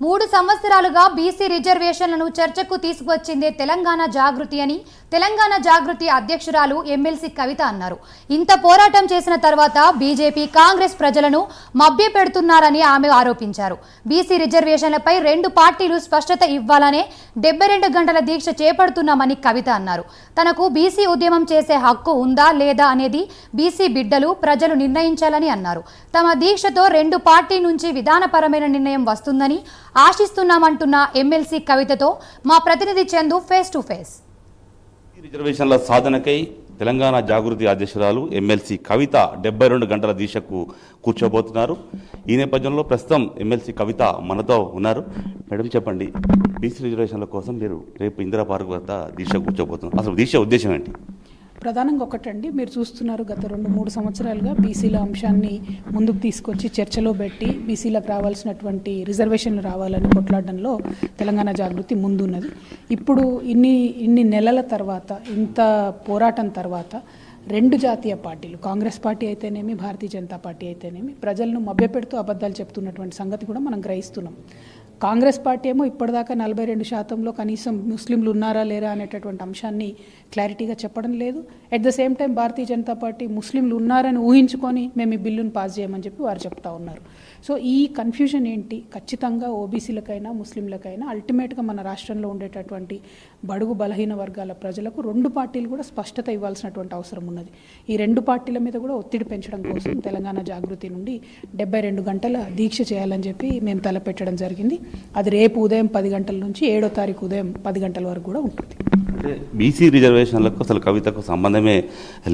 మూడు సంవత్సరాలుగా బీసీ రిజర్వేషన్లను చర్చకు తీసుకువచ్చిందే తెలంగాణ జాగృతి అని తెలంగాణ జాగృతి అధ్యక్షురాలు ఎమ్మెల్సీ కవిత అన్నారు. ఇంత పోరాటం చేసిన తర్వాత బీజేపీ కాంగ్రెస్ ప్రజలను మభ్యపెడుతున్నారని ఆమె ఆరోపించారు. బీసీ రిజర్వేషన్లపై రెండు పార్టీలు స్పష్టత ఇవ్వాలనే డెబ్బై రెండు గంటల దీక్ష చేపడుతున్నామని కవిత అన్నారు. తనకు బీసీ ఉద్యమం చేసే హక్కు ఉందా లేదా అనేది బీసీ బిడ్డలు ప్రజలు నిర్ణయించాలని అన్నారు. తమ దీక్షతో రెండు పార్టీ నుంచి విధానపరమైన నిర్ణయం వస్తుందని ఆశిస్తున్నామంటున్న ఎమ్మెల్సీ కవితతో మా ప్రతినిధి చందు ఫేస్ టు ఫేస్. రిజర్వేషన్ల సాధనకై తెలంగాణ జాగృతి అధ్యక్షురాలు ఎమ్మెల్సీ కవిత డెబ్బై రెండు గంటల దీక్షకు కూర్చోబోతున్నారు. ఈ నేపథ్యంలో ప్రస్తుతం ఎమ్మెల్సీ కవిత మనతో ఉన్నారు. మేడం చెప్పండి బీసీ రిజర్వేషన్ల కోసం మీరు రేపు ఇందిరా పార్క్ వద్ద దీక్ష కూర్చోబోతున్నారు. అసలు దీక్ష ఉద్దేశం ఏంటి? ప్రధానంగా ఒకటండి మీరు చూస్తున్నారు గత రెండు మూడు సంవత్సరాలుగా బీసీల అంశాన్ని ముందుకు తీసుకొచ్చి చర్చలో పెట్టి బీసీలకు రావాల్సినటువంటి రిజర్వేషన్లు రావాలని కొట్లాడడంలో తెలంగాణ జాగృతి ముందున్నది. ఇప్పుడు ఇన్ని ఇన్ని నెలల తర్వాత ఇంత పోరాటం తర్వాత రెండు జాతీయ పార్టీలు కాంగ్రెస్ పార్టీ అయితేనేమి భారతీయ జనతా పార్టీ అయితేనేమి ప్రజలను మభ్యపెడుతూ అబద్ధాలు చెప్తున్నటువంటి సంగతి కూడా మనం గ్రహిస్తున్నాం. కాంగ్రెస్ పార్టీ ఏమో ఇప్పటిదాకా నలభై రెండు శాతంలో కనీసం ముస్లింలు ఉన్నారా లేరా అనేటటువంటి అంశాన్ని క్లారిటీగా చెప్పడం లేదు. At the same time Bharatiya Janata Party ముస్లింలు ఉన్నారని ఊహించుకొని మేము ఈ బిల్లును పాస్ చేయమని చెప్పి వారు చెప్తా ఉన్నారు. సో ఈ కన్ఫ్యూజన్ ఏంటి? ఖచ్చితంగా ఓబీసీలకైనా ముస్లింలకైనా అల్టిమేట్గా మన రాష్ట్రంలో ఉండేటటువంటి బడుగు బలహీన వర్గాల ప్రజలకు రెండు పార్టీలు కూడా స్పష్టత ఇవ్వాల్సినటువంటి అవసరం ఉన్నది. ఈ రెండు పార్టీల మీద కూడా ఒత్తిడి పెంచడం కోసం తెలంగాణ జాగృతి నుండి డెబ్బై రెండు గంటల దీక్ష చేయాలని చెప్పి మేము తలపెట్టడం జరిగింది. అది రేపు ఉదయం పది గంటల నుంచి ఏడో తారీఖు ఉదయం పది గంటల వరకు కూడా ఉంటుంది. అంటే బీసీ రిజర్వేషన్లకు అసలు కవితకు సంబంధమే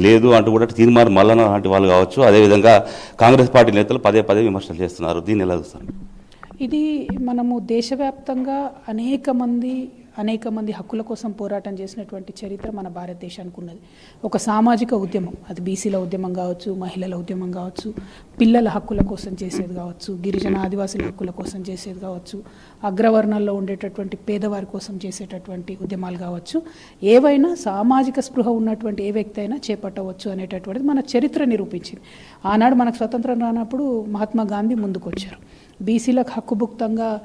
లేదు అంటూ కూడా తీర్మానం మల్లన లాంటి వాళ్ళు కావచ్చు. అదేవిధంగా కాంగ్రెస్ పార్టీ నేతలు పదే పదే విమర్శలు చేస్తున్నారు. దీన్ని ఎలా చూస్తారు? ఇది మనము దేశవ్యాప్తంగా అనేక మంది అనేక మంది హక్కుల కోసం పోరాటం చేసినటువంటి చరిత్ర మన భారతదేశానికి ఉన్నది. ఒక సామాజిక ఉద్యమం అది బీసీల ఉద్యమం కావచ్చు మహిళల ఉద్యమం కావచ్చు పిల్లల హక్కుల కోసం చేసేది కావచ్చు గిరిజన ఆదివాసుల హక్కుల కోసం చేసేది కావచ్చు అగ్రవర్ణాల్లో ఉండేటటువంటి పేదవారి కోసం చేసేటటువంటి ఉద్యమాలు కావచ్చు. ఏవైనా సామాజిక స్పృహ ఉన్నటువంటి ఏ వ్యక్తి అయినా చేపట్టవచ్చు అనేటటువంటిది మన చరిత్ర నిరూపించింది. ఆనాడు మనకు స్వతంత్రం రానప్పుడు మహాత్మా గాంధీ ముందుకొచ్చారు. బీసీలకు హక్కుభుక్తంగా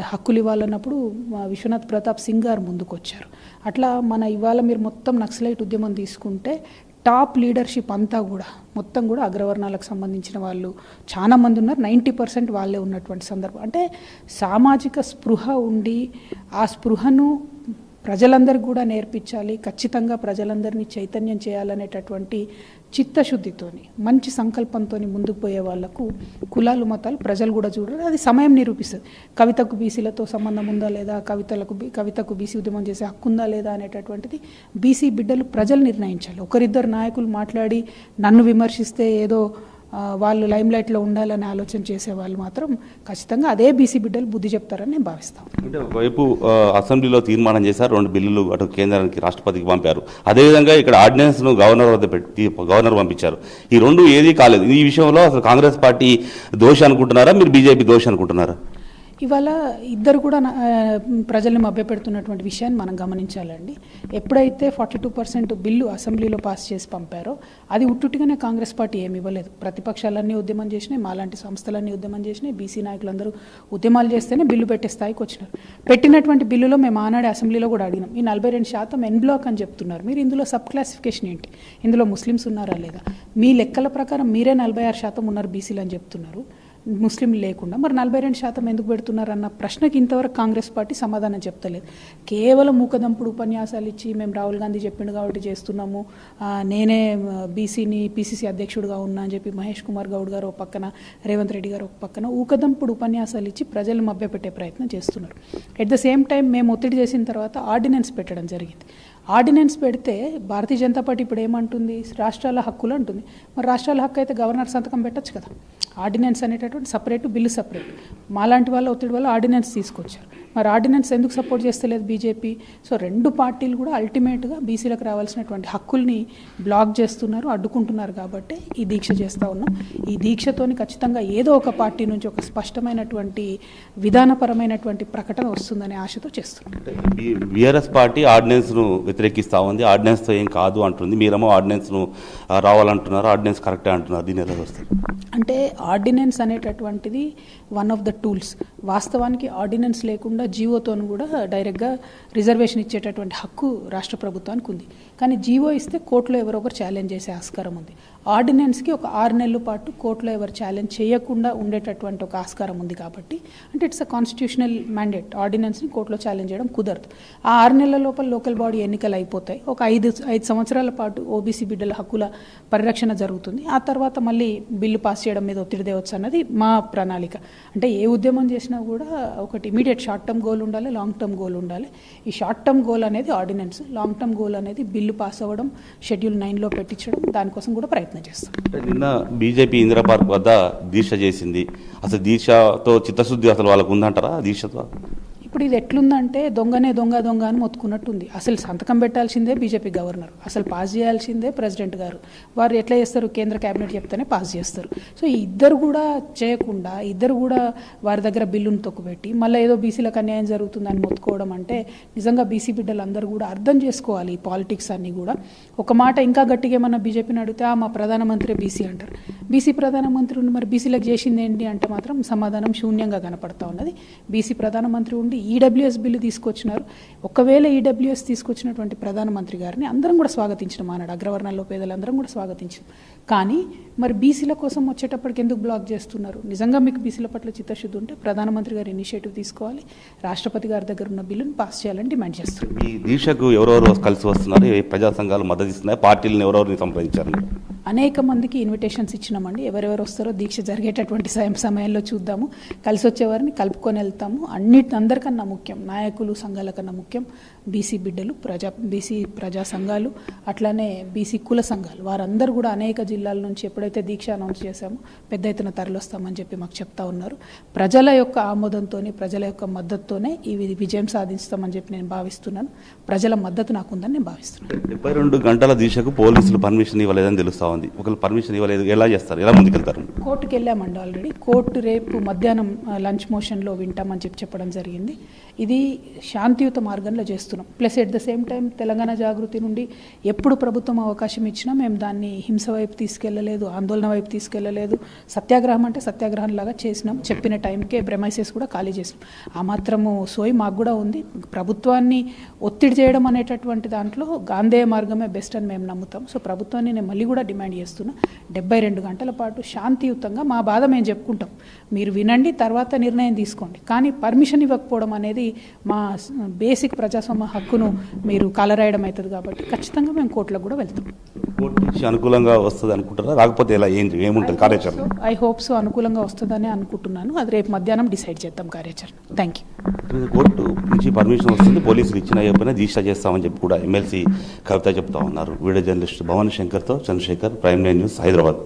హక్కులు ఇవ్వాలన్నప్పుడు విశ్వనాథ్ ప్రతాప్ సింగ్ గారు ముందుకొచ్చారు. అట్లా మన ఇవాళ మీరు మొత్తం నక్సలైట్ ఉద్యమం తీసుకుంటే టాప్ లీడర్షిప్ అంతా కూడా మొత్తం కూడా అగ్రవర్ణాలకు సంబంధించిన వాళ్ళు చాలా మంది ఉన్నారు. నైంటీ పర్సెంట్ వాళ్ళే ఉన్నటువంటి సందర్భం. అంటే సామాజిక స్పృహ ఉండి ఆ స్పృహను ప్రజలందరికీ కూడా నేర్పించాలి ఖచ్చితంగా ప్రజలందరినీ చైతన్యం చేయాలనేటటువంటి చిత్తశుద్ధితోని మంచి సంకల్పంతో ముందుకు పోయే వాళ్ళకు కులాలు మతాలు ప్రజలు కూడా చూడరు. అది సమయం నిరూపిస్తుంది. కవితకు బీసీలతో సంబంధం ఉందా లేదా కవితలకు కవితకు బీసీ ఉద్యమం చేసే హక్కు ఉందా లేదా అనేటటువంటిది బీసీ బిడ్డలు ప్రజలు నిర్ణయించాలి. ఒకరిద్దరు నాయకులు మాట్లాడి నన్ను విమర్శిస్తే ఏదో వాళ్ళు లైమ్లైట్లో ఉండాలని ఆలోచన చేసే వాళ్ళు మాత్రం ఖచ్చితంగా అదే బీసీ బిడ్డలు బుద్ధి చెప్తారని నేను భావిస్తాను. అంటే ఒకవైపు అసెంబ్లీలో తీర్మానం చేశారు రెండు బిల్లులు అటు కేంద్రానికి రాష్ట్రపతికి పంపారు. అదేవిధంగా ఇక్కడ ఆర్డినెన్స్ను గవర్నర్ వద్ద పెట్టి గవర్నర్ పంపించారు. ఈ రెండు ఏదీ కాలేదు. ఈ విషయంలో అసలు కాంగ్రెస్ పార్టీ దోషి అనుకుంటున్నారా? మీరు బీజేపీ దోషి అనుకుంటున్నారా? ఇవాళ ఇద్దరు కూడా నా- ప్రజల్ని మభ్యపెడుతున్నటువంటి విషయాన్ని మనం గమనించాలండి. ఎప్పుడైతే ఫార్టీ టూ పర్సెంట్ బిల్లు అసెంబ్లీలో పాస్ చేసి పంపారో అది ఉట్టుటిగానే కాంగ్రెస్ పార్టీ ఏమి ఇవ్వలేదు. ప్రతిపక్షాలన్నీ ఉద్యమం చేసినాయి మాలాంటి సంస్థలన్నీ ఉద్యమం చేసినాయి బీసీ నాయకులందరూ ఉద్యమాలు చేస్తేనే బిల్లు పెట్టే స్థాయికి వచ్చినారు. పెట్టినటువంటి బిల్లులో మేము ఆనాడు అసెంబ్లీలో కూడా అడిగినాం ఈ నలభై రెండు శాతం ఎన్ బ్లాక్ అని చెప్తున్నారు. మీరు ఇందులో సబ్ క్లాసిఫికేషన్ ఏంటి? ఇందులో ముస్లిమ్స్ ఉన్నారా లేదా? మీ లెక్కల ప్రకారం మీరే నలభై ఆరు శాతం ఉన్నారు బీసీలు అని చెప్తున్నారు. ముస్లింలు లేకుండా మరి నలభై రెండు శాతం ఎందుకు పెడుతున్నారు అన్న ప్రశ్నకి ఇంతవరకు కాంగ్రెస్ పార్టీ సమాధానం చెప్తలేదు. కేవలం మూకదంపుడు ఉపన్యాసాలు ఇచ్చి మేము రాహుల్ గాంధీ చెప్పిండు కాబట్టి చేస్తున్నాము. నేనే బీసీని పీసీసీ అధ్యక్షుడిగా ఉన్నా అని చెప్పి మహేష్ కుమార్ గౌడ్ గారు ఒక పక్కన రేవంత్ రెడ్డి గారు ఒక పక్కన ఊకదంపుడు ఉపన్యాసాలు ఇచ్చి ప్రజలు మభ్యపెట్టే ప్రయత్నం చేస్తున్నారు. ఎట్ ద సేమ్ టైం మేము ఒత్తిడి చేసిన తర్వాత ఆర్డినెన్స్ పెట్టడం జరిగింది. ఆర్డినెన్స్ పెడితే భారతీయ జనతా పార్టీ ఇప్పుడు ఏమంటుంది? రాష్ట్రాల హక్కులు అంటుంది. మరి రాష్ట్రాల హక్కు అయితే గవర్నర్ సంతకం పెట్టొచ్చు కదా. ఆర్డినెన్స్ అనేటటువంటి సపరేట్ బిల్లు సపరేట్ మాలాంటి వాళ్ళ ఒత్తిడి వల్ల ఆర్డినెన్స్ తీసుకొచ్చారు. మరి ఆర్డినెన్స్ ఎందుకు సపోర్ట్ చేస్తలేదు బీజేపీ? సో రెండు పార్టీలు కూడా అల్టిమేట్గా బీసీలకు రావాల్సినటువంటి హక్కుల్ని బ్లాక్ చేస్తున్నారు అడ్డుకుంటున్నారు కాబట్టి ఈ దీక్ష చేస్తూ ఉన్నాం. ఈ దీక్షతోని ఖచ్చితంగా ఏదో ఒక పార్టీ నుంచి ఒక స్పష్టమైనటువంటి విధానపరమైనటువంటి ప్రకటన వస్తుందనే ఆశతో చేస్తున్నాం. బీఆర్ఎస్ పార్టీ ఆర్డినెన్స్ను వ్యతిరేకిస్తా ఉంది. ఆర్డినెన్స్తో ఏం కాదు అంటుంది. మీరేమో ఆర్డినెన్స్ను ఆ, రావాలంటున్నారు ఆర్డినెన్స్ కరెక్టే అంటున్నారు. దీని ఎలా వస్తుంది అంటే ఆర్డినెన్స్ అనేటటువంటిది వన్ ఆఫ్ ద టూల్స్. వాస్తవానికి ఆర్డినెన్స్ లేకుండా జీవోతోను కూడా డైరెక్ట్గా రిజర్వేషన్ ఇచ్చేటటువంటి హక్కు రాష్ట్ర ప్రభుత్వానికి ఉంది. కానీ జీవో ఇస్తే కోర్టులో ఎవరొకరు ఛాలెంజ్ చేసే ఆస్కారం ఉంది. ఆర్డినెన్స్కి ఒక ఆరు నెలల పాటు కోర్టులో ఎవరు ఛాలెంజ్ చేయకుండా ఉండేటటువంటి ఒక ఆస్కారం ఉంది కాబట్టి అంటే ఇట్స్ అ కాన్స్టిట్యూషనల్ మ్యాండేట్. ఆర్డినెన్స్ని కోర్టులో ఛాలెంజ్ చేయడం కుదరదు. ఆ ఆరు నెలల లోపల లోకల్ బాడీ ఎన్నికలు అయిపోతాయి. ఒక ఐదు ఐదు సంవత్సరాల పాటు ఓబీసీ బిడ్డల హక్కుల పరిరక్షణ జరుగుతుంది. ఆ తర్వాత మళ్ళీ బిల్లు పాస్ చేయడం మీద ఒత్తిడి తేవచ్చు అన్నది మా ప్రణాళిక. అంటే ఏ ఉద్యమం చేసినా కూడా ఒకటి ఇమీడియట్ షార్ట్ టర్మ్ గోల్ ఉండాలి లాంగ్ టర్మ్ గోల్ ఉండాలి. ఈ షార్ట్ టర్మ్ గోల్ అనేది ఆర్డినెన్స్ లాంగ్ టర్మ్ గోల్ అనేది బిల్లు పాస్ అవ్వడం షెడ్యూల్ నైన్లో పెట్టించడం దానికోసం కూడా ప్రయత్నం చేస్తాం. నిన్న బీజేపీ ఇందిరా పార్క్ వద్ద దీక్ష చేసింది. అసలు దీక్షతో చిత్తశుద్ధి అసలు వాళ్ళకు ఉందంటారా? దీక్షతో? ఇప్పుడు ఇది ఎట్లుందంటే దొంగనే దొంగ దొంగ అని మొత్తుకున్నట్టుంది. అసలు సంతకం పెట్టాల్సిందే బీజేపీ గవర్నర్. అసలు పాస్ చేయాల్సిందే ప్రెసిడెంట్ గారు. వారు ఎట్లా చేస్తారు? కేంద్ర కేబినెట్ చెప్తేనే పాస్ చేస్తారు. సో ఇద్దరు కూడా చేయకుండా ఇద్దరు కూడా వారి దగ్గర బిల్లును తొక్కుపెట్టి మళ్ళీ ఏదో బీసీలకు అన్యాయం జరుగుతుందని మొత్తుకోవడం అంటే నిజంగా బీసీ బిడ్డలందరూ కూడా అర్థం చేసుకోవాలి ఈ పాలిటిక్స్ అన్నీ కూడా. ఒక మాట ఇంకా గట్టిగా ఏమన్నా బీజేపీని అడిగితే "ఆ, మా ప్రధానమంత్రి బీసీ అంటారు. బీసీ ప్రధానమంత్రి ఉండి మరి బీసీలకు చేసింది ఏంటి అంటే మాత్రం సమాధానం శూన్యంగా కనపడతా ఉన్నది. బీసీ ప్రధానమంత్రి ఉండి ఈడబ్ల్యూఎస్ బిల్లు తీసుకొచ్చినారు. ఒకవేళ ఈడబ్ల్యూఎస్ తీసుకొచ్చినటువంటి ప్రధానమంత్రి గారిని అందరం కూడా స్వాగతించడం అన్నాడు అగ్రవర్ణాల్లో పేదలందరం కూడా స్వాగతించడం కానీ మరి బీసీల కోసం వచ్చేటప్పటికి ఎందుకు బ్లాక్ చేస్తున్నారు? నిజంగా మీకు బీసీల పట్ల చిత్తశుద్ధి ఉంటే ప్రధానమంత్రి గారు ఇనిషియేటివ్ తీసుకోవాలి. రాష్ట్రపతి గారి దగ్గర ఉన్న బిల్లును పాస్ చేయాలని డిమాండ్ చేస్తున్నారు. ఈ దీక్షకు ఎవరెవరు కలిసి వస్తున్నారు? ప్రజా సంఘాలు మద్దతు ఇస్తున్నాయి? పార్టీలను ఎవరెవరిని సంప్రదించారు? అనేక మందికి ఇన్విటేషన్స్ ఇచ్చినామండి. ఎవరెవరు వస్తారో దీక్ష జరిగేటటువంటి సమయంలో చూద్దాము. కలిసి వచ్చేవారిని కలుపుకొని వెళ్తాము. అన్నిటి అందరికన్నా ముఖ్యం నాయకులు సంఘాల కన్నా ముఖ్యం బీసీ బిడ్డలు ప్రజా బీసీ ప్రజా సంఘాలు అట్లానే బీసీ కుల సంఘాలు. వారందరూ కూడా అనేక జిల్లాల నుంచి ఎప్పుడైతే దీక్ష అనౌన్స్ చేశామో పెద్ద ఎత్తున తరలిస్తామని చెప్పి మాకు చెప్తా ఉన్నారు. ప్రజల యొక్క ఆమోదంతోనే ప్రజల యొక్క మద్దతుతోనే ఈ విజయం సాధిస్తామని చెప్పి నేను భావిస్తున్నాను. ప్రజల మద్దతు నాకుందని నేను భావిస్తున్నాను. డెబ్బై రెండు గంటల దీక్షకు పోలీసులు పర్మిషన్ ఇవ్వలేదని తెలుస్తా ఉంది ఒకవేళ పర్మిషన్ ఇవ్వలేదు. ఎలా చేస్తారు? ఎలా ముందుకెళ్తారు? కోర్టుకు వెళ్ళామండి ఆల్రెడీ. కోర్టు రేపు మధ్యాహ్నం లంచ్ మోషన్లో వింటామని చెప్పి చెప్పడం జరిగింది. ఇది శాంతియుత మార్గంలో చేస్తున్నాం. Plus at the same time Telangana Jagruthi నుండి ఎప్పుడు ప్రభుత్వం అవకాశం ఇచ్చినా మేము దాన్ని హింస వైపు తీసుకెళ్ళలేదు ఆందోళన వైపు తీసుకెళ్ళలేదు. సత్యాగ్రహం అంటే సత్యాగ్రహం లాగా చేసినాం. చెప్పిన టైంకే బ్రెమైసెస్ కూడా ఖాళీ చేసినాం. ఆ మాత్రము సోయి మాకు కూడా ఉంది. ప్రభుత్వాన్ని ఒత్తిడి చేయడం అనేటటువంటి దాంట్లో గాంధేయ మార్గమే బెస్ట్ అని మేము నమ్ముతాం. సో ప్రభుత్వాన్ని నేను మళ్ళీ కూడా డిమాండ్ చేస్తున్నా. డెబ్బై రెండు గంటల పాటు శాంతియుతంగా మా బాధ మేము చెప్పుకుంటాం. మీరు వినండి తర్వాత నిర్ణయం తీసుకోండి. కానీ పర్మిషన్ ఇవ్వకపోవడం అనేది మా బేసిక్ ప్రజాస్వామ్య హక్కును మీరు కాలరాయడం అవుతుంది కాబట్టి ఖచ్చితంగా మేము కోర్టులకు కూడా వెళ్తాం. అనుకూలంగా వస్తుంది అనుకుంటారా? రాకపోతే ఎలా? ఏం ఏముంటుంది కార్యాచరణ? ఐ హోప్ సో అనుకూలంగా వస్తుందని అనుకుంటున్నాను. అది రేపు మధ్యాహ్నం డిసైడ్ చేద్దాం కార్యాచరణ. థ్యాంక్ యూ కోర్టు నుంచి పర్మిషన్ వస్తుంది. పోలీసులు ఇచ్చిన అయిపోయినా దీక్ష చేస్తామని చెప్పి కూడా ఎమ్మెల్సీ కవిత చెప్తా ఉన్నారు. Video journalist Bhavan శంకర్తో Chandrashekar. Prime Line News Hyderabad.